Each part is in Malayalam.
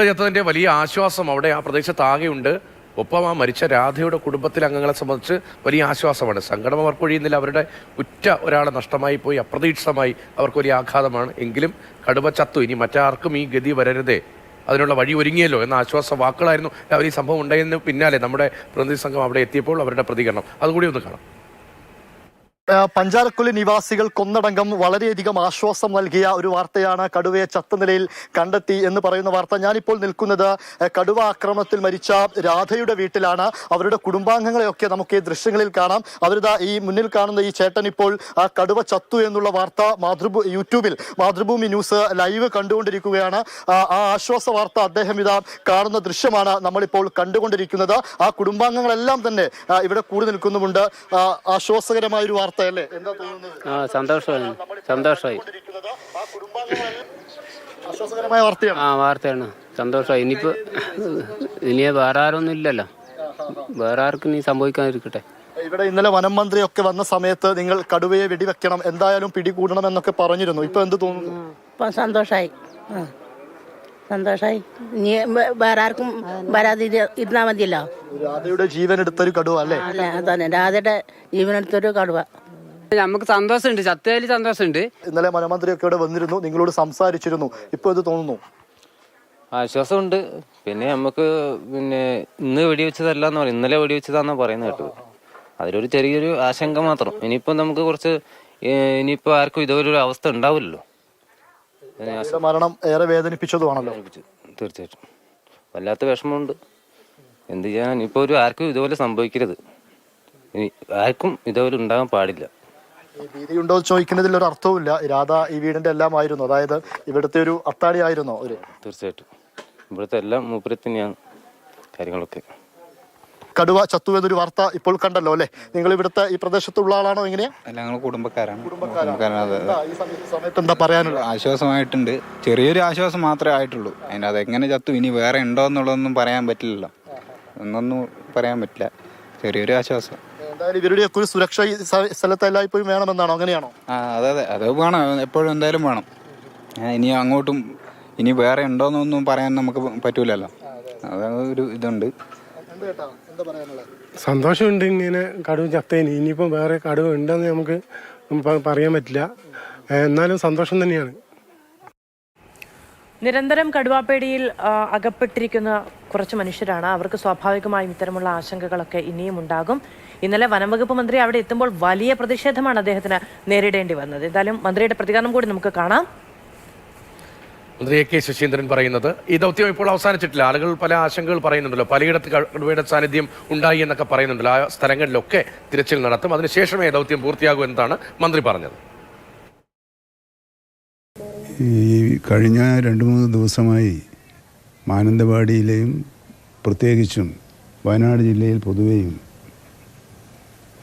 ചത്തതിന്റെ വലിയ ആശ്വാസം അവിടെ ആ പ്രദേശത്താകെയുണ്ട്. ഒപ്പം ആ മരിച്ച രാധയുടെ കുടുംബത്തിലെ അംഗങ്ങളെ സംബന്ധിച്ച് വലിയ ആശ്വാസമാണ്. സങ്കടം അവർക്ക് ഒഴിയുന്നില്ല. അവരുടെ ഉറ്റ ഒരാളെ നഷ്ടമായി പോയി. അപ്രതീക്ഷിതമായി അവർക്ക് വലിയ ആഘാതമാണ്. എങ്കിലും കടുവ ചത്തു. ഇനി മറ്റാർക്കും ഈ ഗതി വരരുതേ. അതിനുള്ള വഴി ഒരുങ്ങിയല്ലോ എന്ന ആശ്വാസ വാക്കുകളായിരുന്നു. അവർ ഈ സംഭവം ഉണ്ടായതിന് പിന്നാലെ നമ്മുടെ പ്രതിനിധി സംഘം അവിടെ എത്തിയപ്പോൾ അവരുടെ പ്രതികരണം. അതുകൂടി ഒന്ന് കാണാം. പഞ്ചാരക്കുലി നിവാസികൾ കൊന്നടങ്കം വളരെയധികം ആശ്വാസം നൽകിയ ഒരു വാർത്തയാണ് കടുവയെ ചത്ത നിലയിൽ കണ്ടെത്തി എന്ന് പറയുന്ന വാർത്ത. ഞാനിപ്പോൾ നിൽക്കുന്നത് കടുവ ആക്രമണത്തിൽ മരിച്ച രാധയുടെ വീട്ടിലാണ്. അവരുടെ കുടുംബാംഗങ്ങളെയൊക്കെ നമുക്ക് ഈ ദൃശ്യങ്ങളിൽ കാണാം. അവരിതാ ഈ മുന്നിൽ കാണുന്ന ഈ ചേട്ടൻ ഇപ്പോൾ ആ കടുവ ചത്തു എന്നുള്ള വാർത്ത മാതൃഭൂ യൂട്യൂബിൽ മാതൃഭൂമി ന്യൂസ് ലൈവ് കണ്ടുകൊണ്ടിരിക്കുകയാണ്. ആ ആശ്വാസ വാർത്ത അദ്ദേഹം ഇതാ കാണുന്ന ദൃശ്യമാണ് നമ്മളിപ്പോൾ കണ്ടുകൊണ്ടിരിക്കുന്നത്. ആ കുടുംബാംഗങ്ങളെല്ലാം തന്നെ ഇവിടെ കൂടി നിൽക്കുന്നുമുണ്ട്. ആശ്വാസകരമായൊരു വാർത്ത അല്ലേ എന്താ തോന്നുന്നത്? ആ സന്തോഷമായി. സന്തോഷമായി. ആ ആശ്വാസകരമായ വാർത്തയാണ്. ആ വാർത്തയാണ്. സന്തോഷമായി. ഇനിയിപ്പോൾ ഇനി വേറെ ആരൊന്നും ഇല്ലല്ലോ. വേറെ ആർക്കും ഇനി സംഭവിക്കാതിരിക്കട്ടെ ഇവിടെ ഇന്നലെ വനം മന്ത്രി ഒക്കെ വന്ന സമയത്ത് നിങ്ങൾ കടുവയെ വെടിവെക്കണം എന്തായാലും പിടികൂടണം എന്നൊക്കെ പറഞ്ഞിരുന്നു. ഇപ്പൊ എന്ത് തോന്നുന്നു? ഇപ്പൊ സന്തോഷായി. സന്തോഷായി. ഇനി വേറെ ആർക്കും വരാതെ ഇരുന്നാ മതിയല്ലോ. രാധയുടെ ജീവൻ എടുത്തൊരു കടുവ അല്ലേ? അല്ലെ അതന്നെ രാധയുടെ ജീവനെടുത്തൊരു കടുവ. നമുക്ക് സന്തോഷമുണ്ട് ചത്തുകാലി സന്തോഷമുണ്ട്. ഇന്നലെ വനമന്ത്രി ഒക്കെ ഇവിടെ വന്നിരുന്നു നിങ്ങളോട് സംസാരിച്ചിരുന്നു ഇപ്പൊ എന്ത് തോന്നുന്നു? ആശ്വാസമുണ്ട്. പിന്നെ നമുക്ക് പിന്നെ ഇന്ന് വെടിവെച്ചതല്ല എന്ന് പറയും ഇന്നലെ വെടിവെച്ചതാന്നാ പറയുന്നത് കേട്ടോ അതിലൊരു ചെറിയൊരു ആശങ്ക മാത്രം. ഇനിയിപ്പോ നമുക്ക് കുറച്ച് ഇനിയിപ്പോ ആർക്കും ഇതുപോലെ ഒരു അവസ്ഥ ഉണ്ടാവില്ലല്ലോ. മരണം ഏറെ വേദനിപ്പിച്ചതുമാണല്ലോ. തീർച്ചയായിട്ടും. വല്ലാത്ത വിഷമമുണ്ട്. എന്ത് ചെയ്യാൻ ഇപ്പൊ ഒരു ആർക്കും ഇതുപോലെ സംഭവിക്കരുത്. ഇനി ആർക്കും ഇതുപോലെ ഉണ്ടാകാൻ പാടില്ല. ഭീതിയുണ്ടോ എന്ന് ചോദിക്കുന്നതിൽ ഒരു അർത്ഥവുമില്ല രാധ ഈ വീടിന്റെ എല്ലാം ആയിരുന്നു അതായത് ഇവിടുത്തെ ഒരു അത്താഴി ആയിരുന്നോ ഒരു തീർച്ചയായിട്ടും. ഇവിടുത്തെ എല്ലാം മൂപ്പരത്തിനെയാണ് തന്നെയാണ് കാര്യങ്ങളൊക്കെ. കടുവ ചത്തു എന്നൊരു വാർത്ത ഇപ്പോൾ കണ്ടല്ലോ അല്ലെ? നിങ്ങൾ ഇവിടുത്തെ ഈ പ്രദേശത്തുള്ള ആളാണോ എങ്ങനെയാ? അല്ല ഞങ്ങൾ കുടുംബക്കാരാണ്. എന്താ ഈ സമയ- സമയത്ത് എന്താ പറയാനുള്ളത്? ആശ്വാസമായിട്ടുണ്ട്. ചെറിയൊരു ആശ്വാസം മാത്രമേ ആയിട്ടുള്ളൂ. അതിന് അത് എങ്ങനെ ചത്തു ഇനി വേറെ ഉണ്ടോ എന്നുള്ളതൊന്നും പറയാൻ പറ്റില്ലല്ലോ. ഒന്നൊന്നും പറയാൻ പറ്റില്ല. ചെറിയൊരു ആശ്വാസം. എന്തായാലും ഇവരുടെയൊക്കെ ഒരു സുരക്ഷ ഈ സ്ഥ- സ്ഥലത്ത് എല്ലായ്പ്പോഴും വേണമെന്നാണോ? അങ്ങനെയാണോ? ആ അതെ അതെ. അത് വേണം. എപ്പോഴും എന്തായാലും വേണം. ആ, ഇനി അങ്ങോട്ടും ഇനി വേറെ ഉണ്ടോന്നൊന്നും പറയാൻ നമുക്ക് പറ്റൂലല്ലോ. അത് ഒരു ഇതുണ്ട്. എന്താ കേട്ടാ എന്താ പറയാനുള്ളത്? സന്തോഷമുണ്ട് ഇങ്ങനെ കടുവ ചത്തേന്. ഇനിയിപ്പം വേറെ കടുവ ഉണ്ടെന്ന് നമുക്ക് പ- പറയാൻ പറ്റില്ല. എന്നാലും സന്തോഷം തന്നെയാണ്. നിരന്തരം കടുവാപ്പേടിയിൽ ആ, അകപ്പെട്ടിരിക്കുന്ന കുറച്ച് മനുഷ്യരാണ്. അവർക്ക് സ്വാഭാവികമായും ഇത്തരമുള്ള ആശങ്കകളൊക്കെ ഇനിയും ഉണ്ടാകും. ഇന്നലെ വനംവകുപ്പ് മന്ത്രി അവിടെ എത്തുമ്പോൾ വലിയ പ്രതിഷേധമാണ് അദ്ദേഹത്തിന് നേരിടേണ്ടി വന്നത്. എന്തായാലും മന്ത്രിയുടെ പ്രതികരണം കൂടി നമുക്ക് കാണാം. മന്ത്രി എ കെ ശശീന്ദ്രൻ പറയുന്നത് ഈ ദൗത്യം ഇപ്പോൾ അവസാനിച്ചിട്ടില്ല. ആളുകൾ പല ആശങ്കകൾ പറയുന്നുണ്ടല്ലോ. പലയിടത്ത് കടുവയുടെ സാന്നിധ്യം ഉണ്ടായി എന്നൊക്കെ പറയുന്നുണ്ടല്ലോ. ആ സ്ഥലങ്ങളിലൊക്കെ തിരച്ചിൽ നടത്തും. അതിനുശേഷമേ ദൗത്യം പൂർത്തിയാകൂ എന്നാണ് മന്ത്രി പറഞ്ഞത്. ഈ കഴിഞ്ഞ രണ്ട് മൂന്ന് ദിവസമായി മാനന്തവാടിയിലെയും പ്രത്യേകിച്ചും വയനാട് ജില്ലയിൽ പൊതുവെയും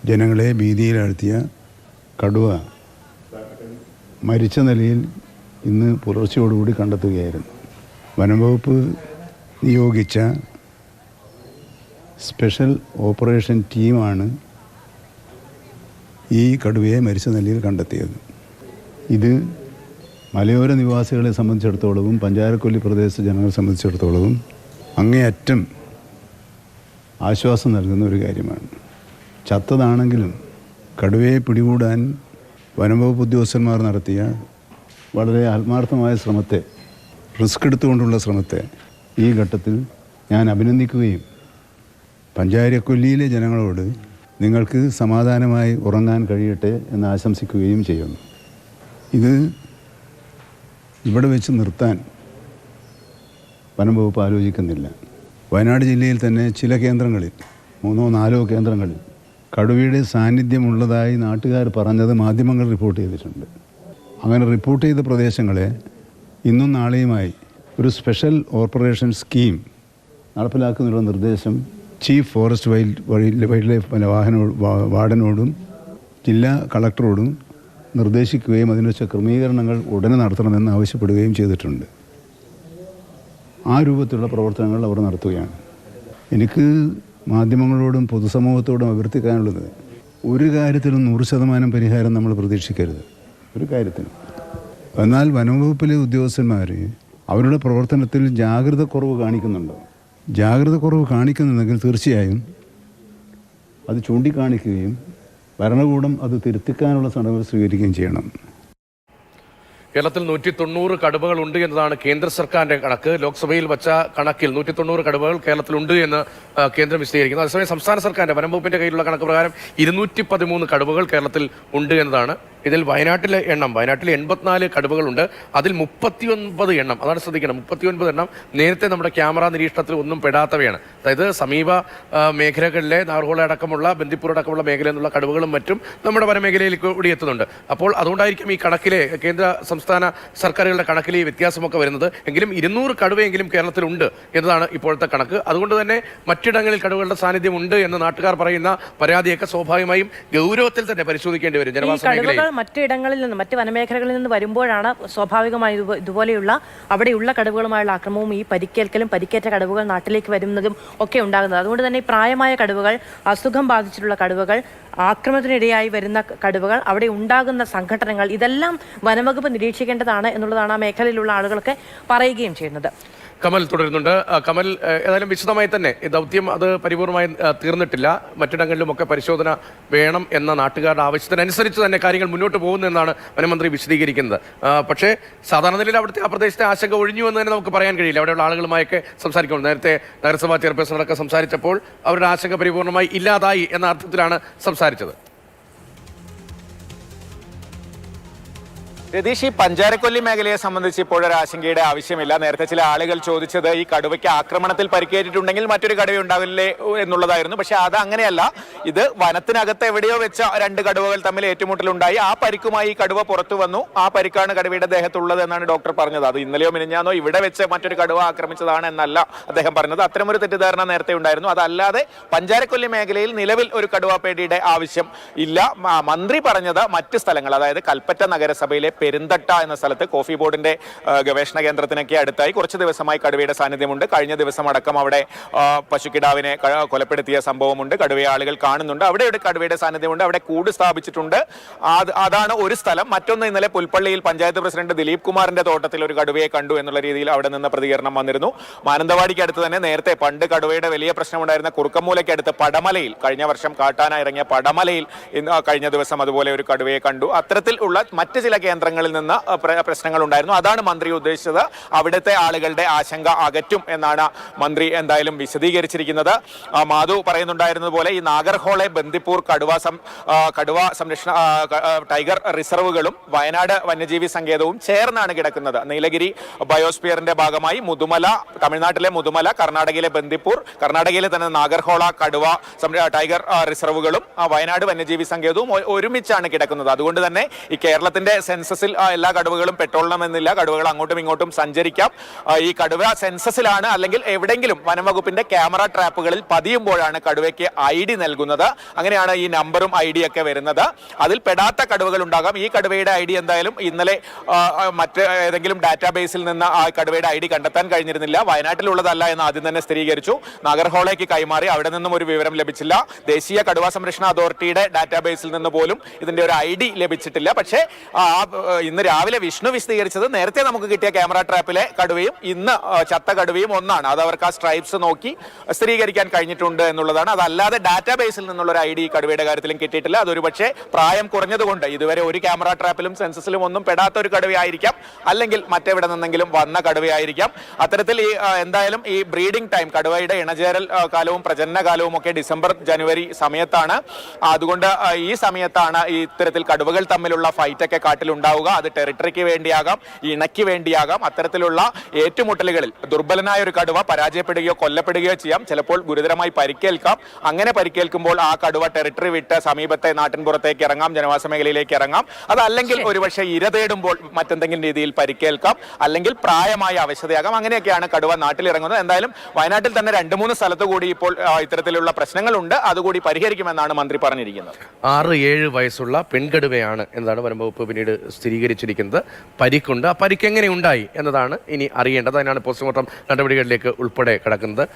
ജനങ്ങളെ ഭീതിയിലാഴ്ത്തിയ കടുവ മരിച്ച നിലയിൽ ഇന്ന് പുലർച്ചയോടുകൂടി കണ്ടെത്തുകയായിരുന്നു. വനംവകുപ്പ് നിയോഗിച്ച സ്പെഷ്യൽ ഓപ്പറേഷൻ ടീമാണ് ഈ കടുവയെ മരിച്ച നിലയിൽ കണ്ടെത്തിയത്. ഇത് മലയോര നിവാസികളെ സംബന്ധിച്ചിടത്തോളവും പഞ്ചാരക്കൊല്ലി പ്രദേശ ജനങ്ങളെ സംബന്ധിച്ചിടത്തോളവും അങ്ങേയറ്റം ആശ്വാസം നൽകുന്ന ഒരു കാര്യമാണ്. ചത്തതാണെങ്കിലും കടുവയെ പിടികൂടാൻ വനംവകുപ്പ് ഉദ്യോഗസ്ഥന്മാർ നടത്തിയ വളരെ ആത്മാർത്ഥമായ ശ്രമത്തെ റിസ്ക് എടുത്തുകൊണ്ടുള്ള ശ്രമത്തെ ഈ ഘട്ടത്തിൽ ഞാൻ അഭിനന്ദിക്കുകയും പഞ്ചായരക്കൊല്ലിയിലെ ജനങ്ങളോട് നിങ്ങൾക്ക് സമാധാനമായി ഉറങ്ങാൻ കഴിയട്ടെ എന്ന് ആശംസിക്കുകയും ചെയ്യുന്നു. ഇത് ഇവിടെ വെച്ച് നിർത്താൻ വനം വകുപ്പ് ആലോചിക്കുന്നില്ല. വയനാട് ജില്ലയിൽ തന്നെ ചില കേന്ദ്രങ്ങളിൽ മൂന്നോ നാലോ കേന്ദ്രങ്ങളിൽ കടുവയുടെ സാന്നിധ്യമുള്ളതായി നാട്ടുകാർ പറഞ്ഞത് മാധ്യമങ്ങൾ റിപ്പോർട്ട് ചെയ്തിട്ടുണ്ട്. അങ്ങനെ റിപ്പോർട്ട് ചെയ്ത പ്രദേശങ്ങളെ ഇന്നും നാളെയുമായി ഒരു സ്പെഷ്യൽ ഓപ്പറേഷൻ സ്കീം നടപ്പിലാക്കുന്നതിനുള്ള നിർദ്ദേശം chief forest wild wild life വാഹനോ വാർഡനോടും ജില്ലാ കളക്ടറോടും നിർദ്ദേശിക്കുകയും അതിനുവച്ച ക്രമീകരണങ്ങൾ ഉടനെ നടത്തണമെന്ന് ആവശ്യപ്പെടുകയും ചെയ്തിട്ടുണ്ട്. ആ രൂപത്തിലുള്ള പ്രവർത്തനങ്ങൾ അവർ നടത്തുകയാണ്. എനിക്ക് മാധ്യമങ്ങളോടും പൊതുസമൂഹത്തോടും അഭ്യർത്ഥിക്കാനുള്ളത് ഒരു കാര്യത്തിലും നൂറ് ശതമാനം പരിഹാരം നമ്മൾ പ്രതീക്ഷിക്കരുത്. ഒരു കാര്യത്തിനും എന്നാൽ വനംവകുപ്പിലെ ഉദ്യോഗസ്ഥന്മാർ അവരുടെ പ്രവർത്തനത്തിൽ ജാഗ്രത കുറവ് കാണിക്കുന്നുണ്ടോ. ജാഗ്രത കുറവ് കാണിക്കുന്നുണ്ടെങ്കിൽ തീർച്ചയായും അത് ചൂണ്ടിക്കാണിക്കുകയും ഭരണകൂടം അത് തിരുത്തിക്കാനുള്ള നടപടി സ്വീകരിക്കുകയും ചെയ്യണം. കേരളത്തിൽ നൂറ്റി തൊണ്ണൂറ് കടുവകൾ ഉണ്ട് എന്നതാണ് കേന്ദ്ര സർക്കാരിന്റെ കണക്ക്. ലോക്സഭയിൽ വച്ച കണക്കിൽ നൂറ്റി തൊണ്ണൂറ് കടുവകൾ കേരളത്തിലുണ്ട് എന്ന് കേന്ദ്രം വിശദീകരിക്കുന്നു. അതേസമയം സംസ്ഥാന സർക്കാരിന്റെ വനം വകുപ്പിന്റെ കയ്യിലുള്ള കണക്ക് പ്രകാരം ഇരുന്നൂറ്റി പതിമൂന്ന് കടുവകൾ കേരളത്തിൽ ഉണ്ട് എന്നതാണ് ഇതിൽ വയനാട്ടിലെ എണ്ണം വയനാട്ടിൽ എൺപത്തിനാല് കടുവകളുണ്ട്. അതിൽ മുപ്പത്തിയൊൻപത് എണ്ണം അതാണ് ശ്രദ്ധിക്കണം മുപ്പത്തിയൊൻപത് എണ്ണം നേരത്തെ നമ്മുടെ ക്യാമറ നിരീക്ഷണത്തിൽ ഒന്നും പെടാത്തവയാണ്. അതായത് സമീപ മേഖലകളിലെ നാർഹോള അടക്കമുള്ള ബന്ദിപ്പൂർ അടക്കമുള്ള മേഖലയിൽ നിന്നുള്ള കടുവകളും മറ്റും നമ്മുടെ വനമേഖലയിൽ കൂടി എത്തുന്നുണ്ട് അപ്പോൾ അതുകൊണ്ടായിരിക്കും ഈ കണക്കിലെ കേന്ദ്ര സംസ്ഥാന സർക്കാരുകളുടെ കണക്കിൽ ഈ വ്യത്യാസമൊക്കെ വരുന്നത്. എങ്കിലും ഇരുന്നൂറ് കടുവയെങ്കിലും കേരളത്തിലുണ്ട് എന്നതാണ് ഇപ്പോഴത്തെ കണക്ക്. അതുകൊണ്ട് തന്നെ മറ്റിടങ്ങളിൽ കടുവകളുടെ സാന്നിധ്യം ഉണ്ട് എന്ന് നാട്ടുകാർ പറയുന്ന പരാതിയൊക്കെ സ്വാഭാവികമായും ഗൗരവത്തിൽ തന്നെ പരിശോധിക്കേണ്ടി വരും ജനവാസ മേഖലയിൽ. മറ്റിടങ്ങളിൽ നിന്ന് മറ്റ് വനമേഖലകളിൽ നിന്ന് വരുമ്പോഴാണ് സ്വാഭാവികമായി ഇതുപോലെയുള്ള അവിടെയുള്ള കടുവകളുമായുള്ള ആക്രമവും ഈ പരിക്കേൽക്കലും പരിക്കേറ്റ കടുവകൾ നാട്ടിലേക്ക് വരുന്നതും ഒക്കെ ഉണ്ടാകുന്നത്. അതുകൊണ്ട് തന്നെ പ്രായമായ കടുവകൾ അസുഖം ബാധിച്ചിട്ടുള്ള കടുവകൾ ആക്രമണത്തിനിടയായി വരുന്ന കടുവകൾ അവിടെ ഉണ്ടാകുന്ന സംഘടനകൾ ഇതെല്ലാം വനംവകുപ്പ് നിരീക്ഷിക്കേണ്ടതാണ് എന്നുള്ളതാണ് ആ മേഖലയിലുള്ള ആളുകളൊക്കെ പറയുകയും ചെയ്യുന്നത്. കമൽ തുടരുന്നുണ്ട്. കമൽ ഏതായാലും വിശദമായി തന്നെ ദൗത്യം അത് പരിപൂർണമായി തീർന്നിട്ടില്ല. മറ്റിടങ്ങളിലുമൊക്കെ പരിശോധന വേണം എന്ന നാട്ടുകാരുടെ ആവശ്യത്തിനനുസരിച്ച് തന്നെ കാര്യങ്ങൾ മുന്നോട്ട് പോകുന്നു എന്നാണ് വനമന്ത്രി വിശദീകരിക്കുന്നത്. പക്ഷേ സാധാരണ നിലയിൽ അവിടുത്തെ ആ പ്രദേശത്തെ ആശങ്ക ഒഴിഞ്ഞു എന്ന് തന്നെ നമുക്ക് പറയാൻ കഴിയില്ല. അവിടെയുള്ള ആളുകളുമായൊക്കെ സംസാരിക്കുമ്പോൾ നേരത്തെ നഗരസഭാ ചെയർപേഴ്സണൊക്കെ സംസാരിച്ചപ്പോൾ അവരുടെ ആശങ്ക പരിപൂർണമായി ഇല്ലാതായി എന്ന അർത്ഥത്തിലാണ് സംസാരിച്ചത്. രതീഷ് ഈ പഞ്ചാരക്കൊല്ലി മേഖലയെ സംബന്ധിച്ച് ഇപ്പോഴൊരു ആശങ്കയുടെ ആവശ്യമില്ല. നേരത്തെ ചില ആളുകൾ ചോദിച്ചത് ഈ കടുവയ്ക്ക് ആക്രമണത്തിൽ പരിക്കേറ്റിട്ടുണ്ടെങ്കിൽ മറ്റൊരു കടുവ ഉണ്ടാവില്ലേ എന്നുള്ളതായിരുന്നു. പക്ഷെ അത് അങ്ങനെയല്ല. ഇത് വനത്തിനകത്ത് എവിടെയോ വെച്ച രണ്ട് കടുവകൾ തമ്മിൽ ഏറ്റുമുട്ടലുണ്ടായി. ആ പരിക്കുമായി ഈ കടുവ പുറത്തു വന്നു. ആ പരിക്കാണ് കടുവയുടെ ദേഹത്തുള്ളത് എന്നാണ് ഡോക്ടർ പറഞ്ഞത്. അത് ഇന്നലെയോ മിനിഞ്ഞാന്നോ ഇവിടെ വെച്ച് മറ്റൊരു കടുവ ആക്രമിച്ചതാണ് എന്നല്ല അദ്ദേഹം പറഞ്ഞത്. അത്തരമൊരു തെറ്റിദ്ധാരണ നേരത്തെ ഉണ്ടായിരുന്നു. അതല്ലാതെ പഞ്ചാരക്കൊല്ലി മേഖലയിൽ നിലവിൽ ഒരു കടുവാപ്പേടിയുടെ ആവശ്യം ഇല്ല. മന്ത്രി പറഞ്ഞത് മറ്റ് സ്ഥലങ്ങൾ അതായത് കൽപ്പറ്റ നഗരസഭയിലെ പെരുന്തട്ട എന്ന സ്ഥലത്ത് കോഫി ബോർഡിന്റെ ഗവേഷണ കേന്ദ്രത്തിനൊക്കെ അടുത്തായി കുറച്ച് ദിവസമായി കടുവയുടെ സാന്നിധ്യമുണ്ട്. കഴിഞ്ഞ ദിവസം അടക്കം അവിടെ പശുക്കിടാവിനെ കൊലപ്പെടുത്തിയ സംഭവമുണ്ട്. കടുവയെ ആളുകൾ കാണുന്നുണ്ട്. അവിടെ ഒരു കടുവയുടെ സാന്നിധ്യമുണ്ട്. അവിടെ കൂട് സ്ഥാപിച്ചിട്ടുണ്ട്. അതാണ് ഒരു സ്ഥലം. മറ്റൊന്ന് ഇന്നലെ പുൽപ്പള്ളിയിൽ പഞ്ചായത്ത് പ്രസിഡന്റ് ദിലീപ് കുമാറിന്റെ തോട്ടത്തിൽ ഒരു കടുവയെ കണ്ടു എന്നുള്ള രീതിയിൽ അവിടെ നിന്ന് പ്രതികരണം വന്നിരുന്നു. മാനന്തവാടിക്ക് അടുത്ത് തന്നെ നേരത്തെ പണ്ട് കടുവയുടെ വലിയ പ്രശ്നമുണ്ടായിരുന്ന കുറുക്കമൂലയ്ക്ക് അടുത്ത് പടമലയിൽ കഴിഞ്ഞ വർഷം കാട്ടാനായിറങ്ങിയ പടമലയിൽ കഴിഞ്ഞ ദിവസം അതുപോലെ ഒരു കടുവയെ കണ്ടു. അത്തരത്തിൽ ഉള്ള മറ്റ് ചില കേന്ദ്രങ്ങളിൽ നിന്ന് പ്രശ്നങ്ങൾ ഉണ്ടായിരുന്നു. അതാണ് മന്ത്രി ഉദ്ദേശിച്ചത്. അവിടുത്തെ ആളുകളുടെ ആശങ്ക അകറ്റും എന്നാണ് മന്ത്രി എന്തായാലും വിശദീകരിച്ചിരിക്കുന്നത്. മാധു പറയുന്നുണ്ടായിരുന്നത് പോലെ ഈ നാഗർഹോളെ ബന്ദിപ്പൂർ കടുവ സം കടുവ സംരക്ഷണ ടൈഗർ റിസർവുകളും വയനാട് വന്യജീവി സങ്കേതവും ചേർന്നാണ് കിടക്കുന്നത്. നീലഗിരി ബയോസ്പിയറിന്റെ ഭാഗമായി മുതുമല തമിഴ്നാട്ടിലെ മുതുമല കർണാടകയിലെ ബന്ദിപ്പൂർ കർണാടകയിലെ തന്നെ നാഗർഹോള കടുവ ടൈഗർ റിസർവുകളും വയനാട് വന്യജീവി സങ്കേതവും ഒരുമിച്ചാണ് കിടക്കുന്നത്. അതുകൊണ്ട് തന്നെ ഈ കേരളത്തിന്റെ സെൻസസിൽ എല്ലാ കടുവകളും പെട്ടോളണമെന്നില്ല. കടുവകൾ അങ്ങോട്ടും ഇങ്ങോട്ടും സഞ്ചരിക്കാം. ഈ കടുവ സെൻസസിലാണ് അല്ലെങ്കിൽ എവിടെയെങ്കിലും വനം വകുപ്പിന്റെ ക്യാമറ ട്രാപ്പുകളിൽ പതിയുമ്പോഴാണ് കടുവയ്ക്ക് ഐ ഡി നൽകുന്നത്. അങ്ങനെയാണ് ഈ നമ്പറും ഐ ഡി ഒക്കെ വരുന്നത്. അതിൽ പെടാത്ത കടുവകൾ ഉണ്ടാകാം. ഈ കടുവയുടെ ഐ ഡി എന്തായാലും ഇന്നലെ മറ്റ് ഏതെങ്കിലും ഡാറ്റാബേസിൽ നിന്ന് ആ കടുവയുടെ ഐ ഡി കണ്ടെത്താൻ കഴിഞ്ഞിരുന്നില്ല. വയനാട്ടിലുള്ളതല്ല എന്ന് ആദ്യം തന്നെ സ്ഥിരീകരിച്ചു. നഗർഹോളേക്ക് കൈമാറി അവിടെ നിന്നും ഒരു വിവരം ലഭിച്ചില്ല. ദേശീയ കടുവ സംരക്ഷണ അതോറിറ്റിയുടെ ഡാറ്റാബേസിൽ നിന്ന് പോലും ഇതിന്റെ ഒരു ഐ ഡി ലഭിച്ചിട്ടില്ല. പക്ഷേ ആ, ഇന്ന് രാവിലെ വിഷ്ണു വിശദീകരിച്ചത് നേരത്തെ നമുക്ക് കിട്ടിയ ക്യാമറ ട്രാപ്പിലെ കടുവയും ഇന്ന് ചത്ത കടുവയും ഒന്നാണ്. അത് അവർക്ക് ആ സ്ട്രൈപ്സ് നോക്കി സ്ഥിരീകരിക്കാൻ കഴിഞ്ഞിട്ടുണ്ട് എന്നുള്ളതാണ്. അതല്ലാതെ ഡാറ്റാബേസിൽ നിന്നുള്ള ഒരു ഐ ഡി കടുവയുടെ കാര്യത്തിലും കിട്ടിയിട്ടില്ല. അതൊരു പക്ഷേ പ്രായം കുറഞ്ഞതുകൊണ്ട് ഇതുവരെ ഒരു ക്യാമറ ട്രാപ്പിലും സെൻസസിലും ഒന്നും പെടാത്ത ഒരു കടുവയായിരിക്കാം. അല്ലെങ്കിൽ മറ്റെവിടെ നിന്നെങ്കിലും വന്ന കടുവയായിരിക്കാം. അത്തരത്തിൽ ഈ എന്തായാലും ഈ ബ്രീഡിംഗ് ടൈം കടുവയുടെ ഇണചേരൽ കാലവും പ്രജനന കാലവും ഒക്കെ ഡിസംബർ ജനുവരി സമയത്താണ്. അതുകൊണ്ട് ഈ സമയത്താണ് ഇത്തരത്തിൽ കടുവകൾ തമ്മിലുള്ള ഫൈറ്റ് ഒക്കെ കാട്ടിലുണ്ടാവുക അത് ടെറിട്ടറിക്ക് വേണ്ടിയാകാം ഇണയ്ക്ക് വേണ്ടിയാകാം. അത്തരത്തിലുള്ള ഏറ്റുമുട്ടലുകളിൽ ദുർബലനായ ഒരു കടുവ പരാജയപ്പെടുകയോ കൊല്ലപ്പെടുകയോ ചെയ്യാം. ചിലപ്പോൾ ഗുരുതരമായി പരിക്കേൽക്കാം. അങ്ങനെ പരിക്കേൽക്കുമ്പോൾ ആ കടുവ ടെറിട്ടറി വിട്ട് സമീപത്തെ നാട്ടിൻപുറത്തേക്ക് ഇറങ്ങാം ജനവാസ മേഖലയിലേക്ക് ഇറങ്ങാം. അതല്ലെങ്കിൽ ഒരുപക്ഷെ ഇര തേടുമ്പോൾ മറ്റെന്തെങ്കിലും രീതിയിൽ പരിക്കേൽക്കാം. അല്ലെങ്കിൽ പ്രായമായ അവശതയാകാം. അങ്ങനെയൊക്കെയാണ് കടുവ നാട്ടിൽ ഇറങ്ങുന്നത് എന്തായാലും വയനാട്ടിൽ തന്നെ രണ്ട് മൂന്ന് സ്ഥലത്ത് കൂടി ഇപ്പോൾ ഇത്തരത്തിലുള്ള പ്രശ്നങ്ങളുണ്ട്. അതുകൂടി പരിഹരിക്കുമെന്നാണ് മന്ത്രി പറഞ്ഞിരിക്കുന്നത്. ആറ് ഏഴ് വയസ്സുള്ള പെൺകടുവയാണ് എന്നാണ് വനം വകുപ്പ് പിന്നീട് സ്ഥിരീകരിച്ചിരിക്കുന്നത്. പരിക്കുണ്ട്. ആ പരിക്ക് എങ്ങനെ ഉണ്ടായി എന്നതാണ് ഇനി അറിയേണ്ടത്. അതിനാണ് പോസ്റ്റ്മോർട്ടം നടപടികളിലേക്ക് ഉൾപ്പെടെ കിടക്കുന്നത്.